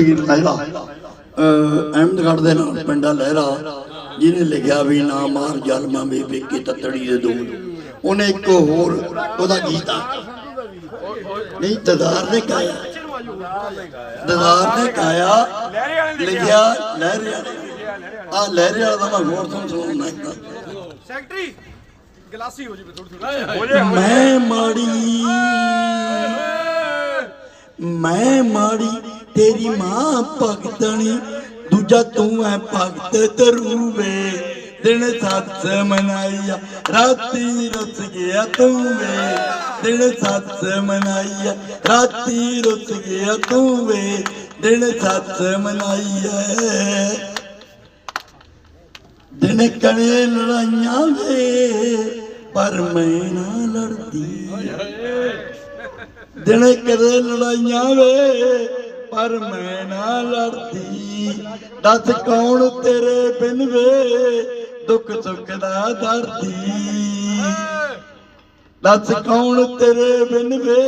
ਲਹਿਰਾ ਅਹ ਅਹਿਮਦਗੜ੍ਹ ਦੇ ਨਾਲ ਪਿੰਡਾ ਲਹਿਰਾ ਜਿਹਨੇ ਲਿਖਿਆ ਵੀ ਨਾ ਮਾਰ ਜਲਮਾਂ ਵੀ ਵੇਖੇ ਤਤੜੀ ਦੇ ਦੂਰ ਉਹਨੇ ਇੱਕ ਹੋਰ ਉਹਦਾ ਗੀਤ ਆ। ਨਹੀਂ ਦਦਾਰ ਨੇ ਗਾਇਆ। ਦਦਾਰ ਨੇ ਗਾਇਆ ਲਿਖਿਆ ਲਹਿਰੇ ਆ ਲਹਿਰੇ ਵਾਲਾ ਤਾਂ ਮੈਂ ਹੋਰ ਤੁਹਾਨੂੰ ਸੁਣਾਉਣਾ ਸੈਕਟਰੀ ਗਲਾਸੀ ਹੋ ਜੀ ਥੋੜੀ ਥੋੜੀ ਮੈਂ ਮਾੜੀ ਮੈਂ ਮਾੜੀ ਤੇਰੀ ਮਾਂ ਭਗਤਣੀ ਦੂਜਾ ਤੂੰ ਐ ਭਗਤ ਤਰੂਵੇ ਦਿਨ ਸੱਤ ਮਨਾਈਆ, ਰਾਤੀ ਰੁੱਸ ਗਿਆ ਤੂੰ ਵੇ। ਦਿਨ ਸੱਤ ਮਨਾਈਆ, ਰਾਤੀ ਰੁੱਸ ਗਿਆ ਤੂੰ ਵੇ। ਦਿਨ ਸੱਤ ਮਨਾਈਆ। ਦਿਨ ਕਰੇ ਲੜਾਈਆਂ ਵੇ, ਪਰ ਮੈਂ ਨਾ ਲੜਦੀ। ਦਿਨ ਕਦੇ ਲੜਾਈਆਂ ਵੇ ਪਰ ਮੈਂ ਨਾ ਲੜਦੀ। ਦੱਸ ਕੌਣ ਤੇਰੇ ਬਿਨ ਵੇ? ਦੁੱਖ ਸੁੱਖ ਦਾ ਦਰਦੀ। ਦੱਸ ਕੌਣ ਤੇਰੇ ਬਿਨ ਵੇ?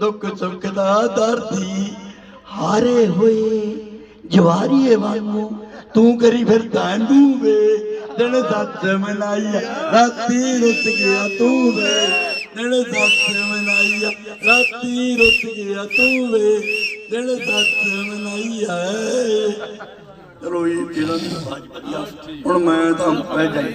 ਦੁੱਖ ਸੁੱਖ ਦਾ ਦਰਦੀ। ਹਾਰੇ ਹੋਏ ਜਵਾਰੀਏ ਵਾਂਗੂ ਤੂੰ ਕਰੀ ਫਿਰ ਨੂੰ ਵੇ। ਦਿਨ ਸੱਚ ਮਨਾਈਆ, ਰਾਤੀ ਰੁੱਤ ਗਿਆ ਤੂੰ ਵੇ। ਦਿਨ ਸੱਚ ਮਨਾਈਆ, ਰਾਤੀ ਰੁੱਤ ਗਿਆ ਤੂੰ ਵੇ। ਦਿਨ ਸੱਚ ਮਨਾਈਆ ਚਲੋ ਇਹ ਜਿਹੜਾ ਬਾਜ ਵਧੀਆ ਹੁਣ ਮੈਂ ਤਾਂ ਪੈ ਜਾਈ।